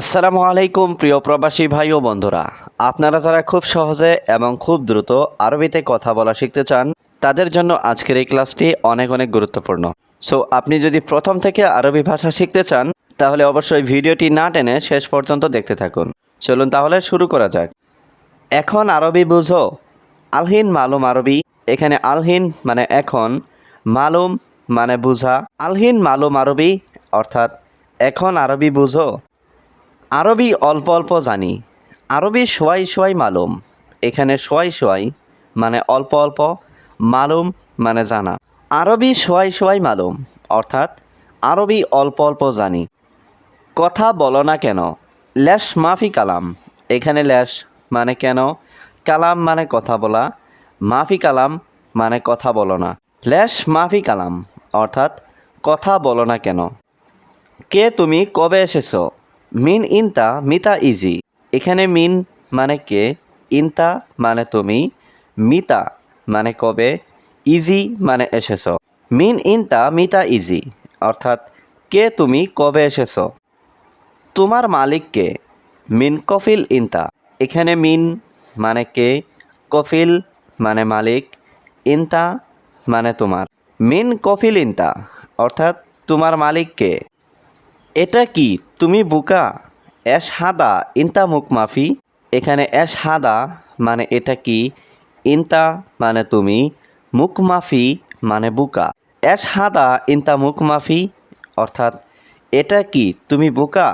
আসসালামু আলাইকুম, প্রিয় প্রবাসী ভাই ও বন্ধুরা। আপনারা যারা খুব সহজে এবং খুব দ্রুত আরবিতে কথা বলা শিখতে চান, তাদের জন্য আজকের এই ক্লাসটি অনেক অনেক গুরুত্বপূর্ণ। সো আপনি যদি প্রথম থেকে আরবি ভাষা শিখতে চান, তাহলে অবশ্যই ভিডিওটি না টেনে শেষ পর্যন্ত দেখতে থাকুন। চলুন তাহলে শুরু করা যাক। এখন আরবি বুঝো। আলহিন মালুম আরবি, এখানে আলহিন মানে এখন, মালুম মানে বুঝা। আলহিন মালুম আরবি অর্থাৎ এখন আরবি বুঝো। আরবি অল্প অল্প জানি। আরবি সোয়াই সোয়াই মালুম। এখানে সোয়াই সোয়াই মানে অল্প অল্প, মালুম মানে জানা। আরবি সোয়াই সোয়াই মালুম, অর্থাৎ আরবি অল্প অল্প জানি। কথা বলো না কেন ল্যাশ মাফি কালাম। এখানে ল্যাশ মানে কেন, কালাম মানে কথা বলা। মাফি কালাম মানে কথা বলো না। ল্যাশ মাফি কালাম, অর্থাৎ কথা বলো না কেন। কে তুমি, কবে এসেছ? মিন ইনতা, মিতা ইজি। এখানে মিন মানে কে? ইনতা মানে তুমি। মিতা মানে কবে? ইজি মানে এসেছ। মিন ইনতা, মিতা ইজি। অর্থাৎ কে তুমি কবে এসেছ? তোমার মালিককে মিন কফিল ইনতা। এখানে মিন মানে কে? কফিল মানে মালিক। ইনতা মানে তোমার। মিন কফিল ইনতা। অর্থাৎ তোমার মালিককে এটা কি? তুমি বুকা। অ্যাশ হাদা, ইনতা মুখ মাফি। এখানে অ্যাশ হাদা মানে এটা কি? ইনতা মানে তুমি, মুখ মাফি মানে বুকা। অ্যাশ হাদা, ইনতা মুখ মাফি, অর্থাৎ এটা কি? তুমি বুকা?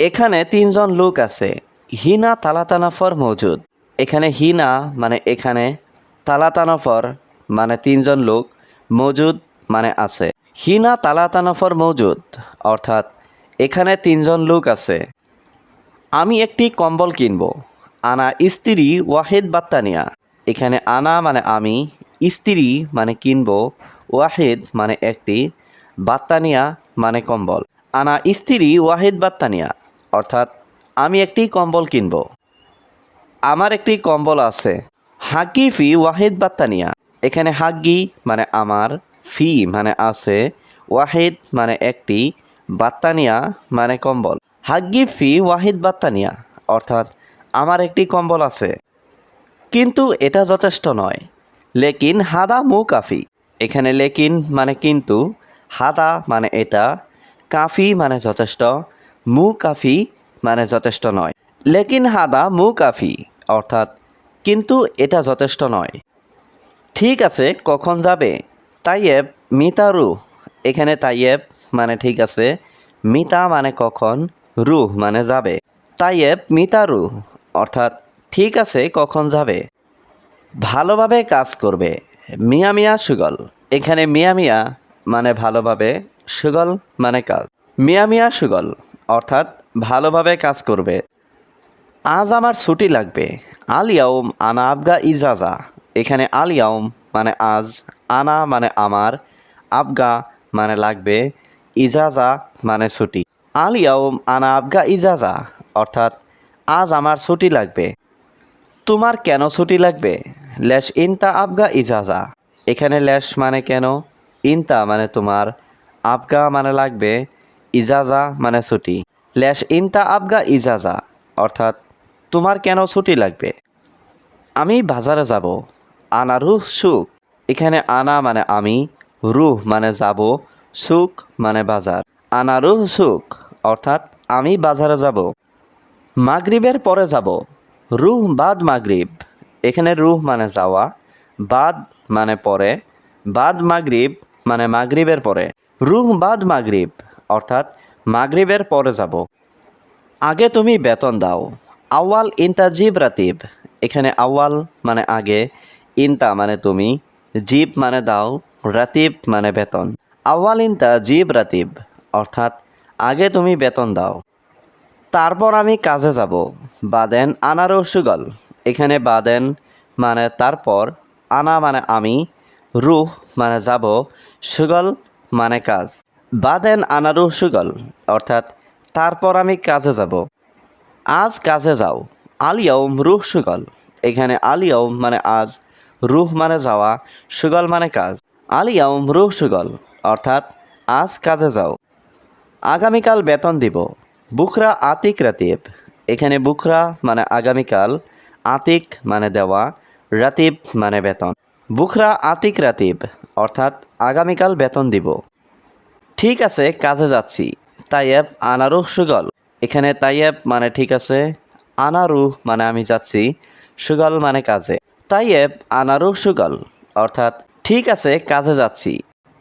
এখানে তিনজন লোক আছে। হিনা, তালাতানাফর মজুদ। এখানে হিনা মানে এখানে, তালাতানাফর মানে তিনজন লোক মজুদ মানে আছে। হিনা তালাতানাফর মজুদ অর্থাৎ এখানে তিনজন লোক আছে। আমি একটি কম্বল কিনব, আনা স্ত্রী ওয়াহেদ বাত্তানিয়া। এখানে আনা মানে আমি, স্ত্রী মানে কিনব, ওয়াহেদ মানে একটি, বাত্তানিয়া মানে কম্বল। আনা স্ত্রী ওয়াহেদ বাত্তানিয়া, অর্থাৎ আমি একটি কম্বল কিনব। আমার একটি কম্বল আছে হাগি ফি ওয়াহিদ বাত্তানিয়া। এখানে হাগি মানে আমার ফি মানে আছে ওয়াহিদ মানে একটি, বাত্তানিয়া মানে কম্বল। হাগি ফি ওয়াহিদ বাত্তানিয়া, অর্থাৎ আমার একটি কম্বল আছে। কিন্তু এটা যথেষ্ট নয়। লেকিন হাদা মু কাফি এখানে লেকিন মানে কিন্তু, হাদা মানে এটা, কাফি মানে যথেষ্ট মু কাফি মানে যথেষ্ট নয়। লেকিন হাদা মু কাফি অর্থাৎ কিন্তু এটা যথেষ্ট নয়। ঠিক আছে, কখন যাবে? তাইয়েব মিতা রুহ এখানে তাইয়েব মানে ঠিক আছে। মিতা মানে কখন? রুহ মানে যাবে। তাইয়েব মিতা রুহ অর্থাৎ ঠিক আছে, কখন যাবে? ভালোভাবে কাজ করবে। মিয়া মিয়া, সুগল। এখানে মিয়া মিয়া মানে ভালোভাবে, সুগল মানে কাজ। মিয়া মিয়া, সুগল। অর্থাৎ ভালোভাবে কাজ করবে। আজ আমার ছুটি লাগবে। আলিয়াউম আনা আবগা ইজাজা। এখানে আলিয়াউম মানে আজ, আনা মানে আমার, আবগা মানে লাগবে, ইজাজা মানে ছুটি। আলিয়াউম আনা আবগা ইজাজা, অর্থাৎ আজ আমার ছুটি লাগবে। তোমার কেন ছুটি লাগবে? ল্যাশ ইনতা আবগা ইজাজা। এখানে ল্যাশ মানে কেন? ইনতা মানে তোমার, আবগা মানে লাগবে, ইজাজা মানে ছুটি। ল্যাশ ইনতা আবগা ইজাজা, অর্থাৎ তোমার কেন ছুটি লাগবে? আমি বাজারে যাব আনা রুহ সুখ। এখানে আনা মানে আমি, রুহ মানে যাব, সুখ মানে বাজার। আনা রুহ সুখ, অর্থাৎ আমি বাজারে যাব। মাগরিবের পরে যাব। রুহ বাদ মাগরিব। এখানে রুহ মানে যাওয়া, বাদ মানে পরে, বাদ মাগরিব মানে মাগরিবের পরে। রুহ বাদ মাগরিব, অর্থাৎ মাগরিবের পরে যাব। আগে তুমি বেতন দাও। আওয়াল ইনতা জিব রাতিব। এখানে আওয়াল মানে আগে ইনতা মানে তুমি, জিব মানে দাও, রাতিব মানে বেতন। আওয়াল ইনতা, জিব, রাতিব। অর্থাৎ, আগে তুমি বেতন দাও। তারপর আমি কাজে যাব। বা বাদেন আনারও সুগল। এখানে বাদেন মানে তারপর, আনা মানে আমি, রুহ মানে যাব, সুগল মানে কাজ। বাদেন আনারু সুগল। অর্থাৎ, তারপর আমি কাজে যাব। আজ কাজে যাও। আলিয়াউম রুহ সুগল। এখানে আলিয়াউম মানে আজ রুহ মানে যাওয়া, সুগল মানে কাজ। আলিয়াউম রুহ সুগল, অর্থাৎ আজ কাজে যাও। আগামীকাল বেতন দিব। বুখরা আতিক রাতিব। এখানে বুখরা মানে আগামীকাল, আতিক মানে দেওয়া, রাতিব মানে বেতন। বুখরা আতিক রাতিব, অর্থাৎ আগামীকাল বেতন দিব। ঠিক আছে, কাজে যাচ্ছি। তাইয়েব আনারু সুগল। এখানে তাইয়েব মানে ঠিক আছে আনারু মানে আমি যাচ্ছি, সুগল মানে কাজে। তাইয়েব আনারু সুগল অর্থাৎ, ঠিক আছে, কাজে যাচ্ছি।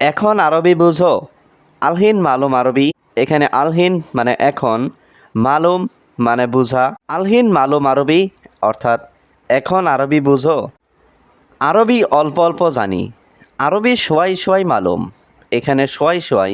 এখন আরবি বুঝো। আলহিন মালুম আরবি, এখানে আলহিন মানে এখন, মালুম মানে বুঝা। আলহিন মালুম আরবি, অর্থাৎ, এখন আরবি বুঝো। আরবি অল্প অল্প জানি। আরবি সোয়াই সোয়াই মালুম। এখানে সোয়াই সোয়াই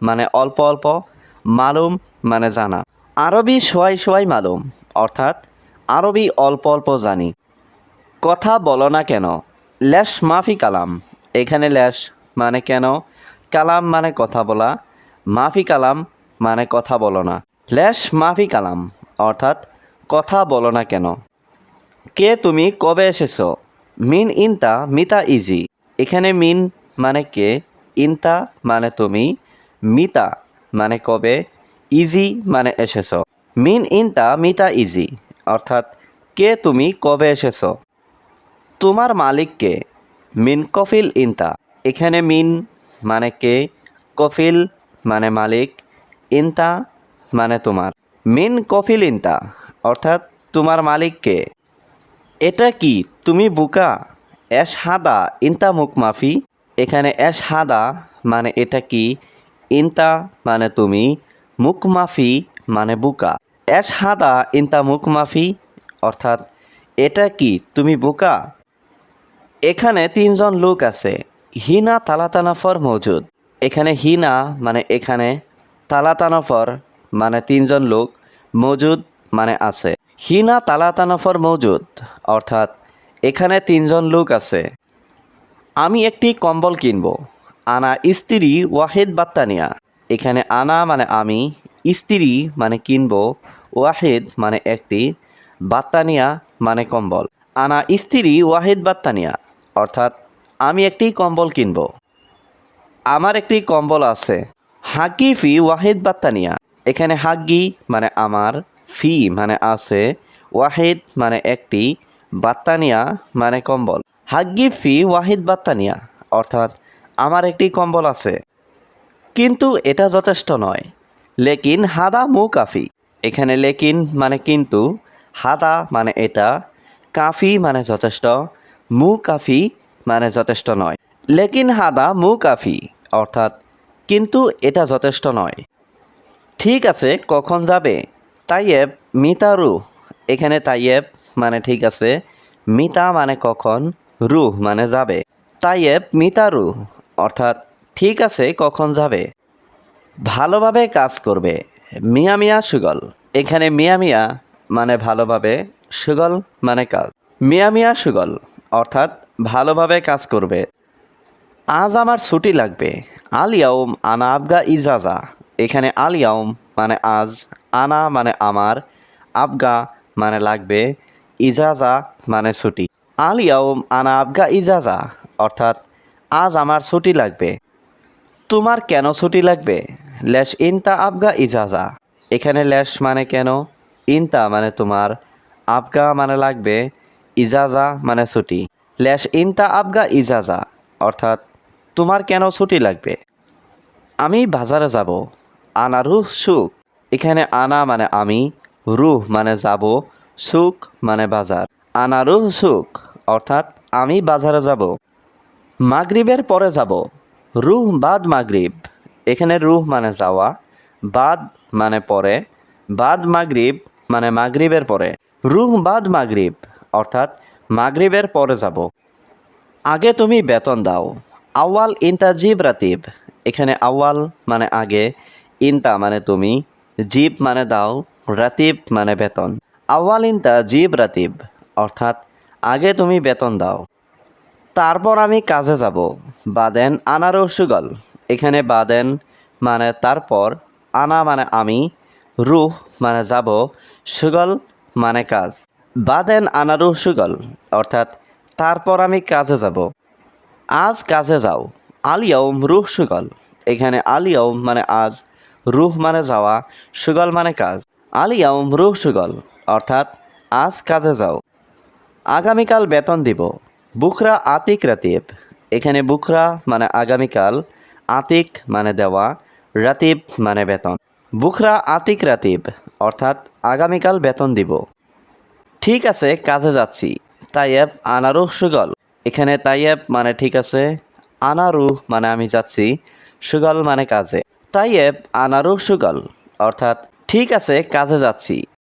মানে অল্প অল্প, মালুম মানে জানা। আরবি সোয়াই সোয়াই মালুম, অর্থাৎ, আরবি অল্প অল্প জানি। কথা বলো না কেন। ল্যাশ মাফি কালাম। এখানে ল্যাশ মানে কেন? কালাম মানে কথা বলা। মাফি কালাম মানে কথা বলো না। ল্যাশ মাফি কালাম, অর্থাৎ কথা বলো না কেন। কে তুমি? কবে এসেছ? মিন ইনতা, মিতা ইজি। এখানে মিন মানে কে? ইনতা মানে তুমি। মিতা মানে কবে? ইজি মানে এসেছ। মিন ইনতা, মিতা ইজি, অর্থাৎ কে তুমি? কবে এসেছ? তোমার মালিককে মিন কফিল ইনতা। এখানে মিন মানে কে? কফিল মানে মালিক। ইনতা মানে তোমার। মিন কফিল ইনতা, অর্থাৎ তোমার মালিককে এটা কি? তুমি বুকা? এস হাদা, ইনতা মুখ মাফি। এখানে এস হাদা মানে এটা কি? ইনতা মানে তুমি, মুখ মাফি মানে বুকা। এস হাদা, ইনতা মুখ মাফি, অর্থাৎ এটা কি? তুমি বুকা? এখানে তিনজন লোক আছে। হিনা তালাতানাফর মজুদ। এখানে হিনা মানে এখানে তালাতানাফর মানে তিনজন লোক মজুদ মানে আছে। হিনা তালাতানাফর মজুদ, অর্থাৎ এখানে তিনজন লোক আছে। আমি একটি কম্বল কিনব। আনা স্ত্রী ওয়াহেদ বাত্তানিয়া। এখানে আনা মানে আমি, স্ত্রী মানে কিনব, ওয়াহেদ মানে একটি, বাত্তানিয়া মানে কম্বল। আনা স্ত্রী ওয়াহেদ বাত্তানিয়া। অর্থাৎ আমি একটি কম্বল কিনব। আমার একটি কম্বল আছে। হাকি ফি ওয়াহিদ বাত্তানিয়া। এখানে হাগ্গি মানে আমার, ফি মানে আছে, ওয়াহিদ মানে একটি, বাত্তানিয়া মানে কম্বল। হাগ্গি ফি ওয়াহিদ বাত্তানিয়া, অর্থাৎ আমার একটি কম্বল আছে। কিন্তু এটা যথেষ্ট নয়। লেকিন হাদা মু কাফি এখানে লেকিন মানে কিন্তু, হাদা মানে এটা, কাফি মানে যথেষ্ট মু কাফি মানে যথেষ্ট নয়। লেকিন হাদা মু কাফি অর্থাৎ কিন্তু এটা যথেষ্ট নয়। ঠিক আছে, কখন যাবে? তাইয়েব, মিতারু। এখানে তাইয়েব মানে ঠিক আছে, মিতা মানে কখন? রুহ মানে যাবে। তাইয়েব, মিতারু, অর্থাৎ ঠিক আছে, কখন যাবে? ভালোভাবে কাজ করবে। মিয়া মিয়া সুগল। এখানে মিয়া মিয়া মানে ভালোভাবে সুগল মানে কাজ। মিয়া মিয়া সুগল। অর্থাৎ ভালোভাবে কাজ করবে। আজ আমার ছুটি লাগবে। আলিয়াউম আনা আবগা ইজাজা। এখানে আলিয়াউম মানে আজ, আনা মানে আমার, আবগা মানে লাগবে, ইজাজা মানে ছুটি। আলিয়াউম আনা আবগা ইজাজা, অর্থাৎ আজ আমার ছুটি লাগবে। তোমার কেন ছুটি লাগবে? ল্যাশ ইনতা আবগা ইজাজা। এখানে ল্যাশ মানে কেন? ইনতা মানে তোমার, আবগা মানে লাগবে ইজাজা মানে ছুটি। ল্যাশ ইনতা আবগা ইজাজা, অর্থাৎ তোমার কেন ছুটি লাগবে? আমি বাজারে যাব, আনা রুহ সুখ। এখানে আনা মানে আমি, রুহ মানে যাব, সুখ মানে বাজার। আনা রুহ সুখ, অর্থাৎ আমি বাজারে যাব। মাগরিবের পরে যাব, রুহ বাদ মাগরিব। এখানে রুহ মানে যাওয়া, বাদ মানে পরে, বাদ মাগরিব মানে মাগরিবের পরে। রুহ বাদ মাগরিব অর্থাৎ মাগরিবের পরে যাব। আগে তুমি বেতন দাও। আওয়াল ইনতা জিব রাতিব। এখানে আওয়াল মানে আগে, ইনতা মানে তুমি, জিব মানে দাও, রাতিব মানে বেতন। আওয়াল ইনতা জিব রাতিব, অর্থাৎ আগে তুমি বেতন দাও। তারপর আমি কাজে যাব, বাদেন আনারও সুগল। এখানে বাদেন মানে তারপর, আনা মানে আমি, রুহ মানে যাব, সুগল মানে কাজ। বাদেন আনারু সুগল, অর্থাৎ তারপর আমি কাজে যাব। আজ কাজে যাও আলিয়াউম রুহ সুগল। এখানে আলিয়াউম মানে আজ, রুহ মানে যাওয়া, সুগল মানে কাজ। আলিয়াউম রুহ সুগল, অর্থাৎ আজ কাজে যাও। আগামীকাল বেতন দিব, বুখরা আতিক রাতিব। এখানে বুখরা মানে আগামীকাল, আতিক মানে দেওয়া, রাতিব মানে বেতন। বুখরা আতিক রাতিব, অর্থাৎ আগামীকাল বেতন দিব। ঠিক আছে, কাজে যাচ্ছি। তাইয়েব আনারু সুগল। এখানে তাইয়েব মানে ঠিক আছে আনারু মানে আমি যাচ্ছি, সুগল মানে কাজে। তাইয়েব আনারু সুগল, অর্থাৎ ঠিক আছে, কাজে যাচ্ছি।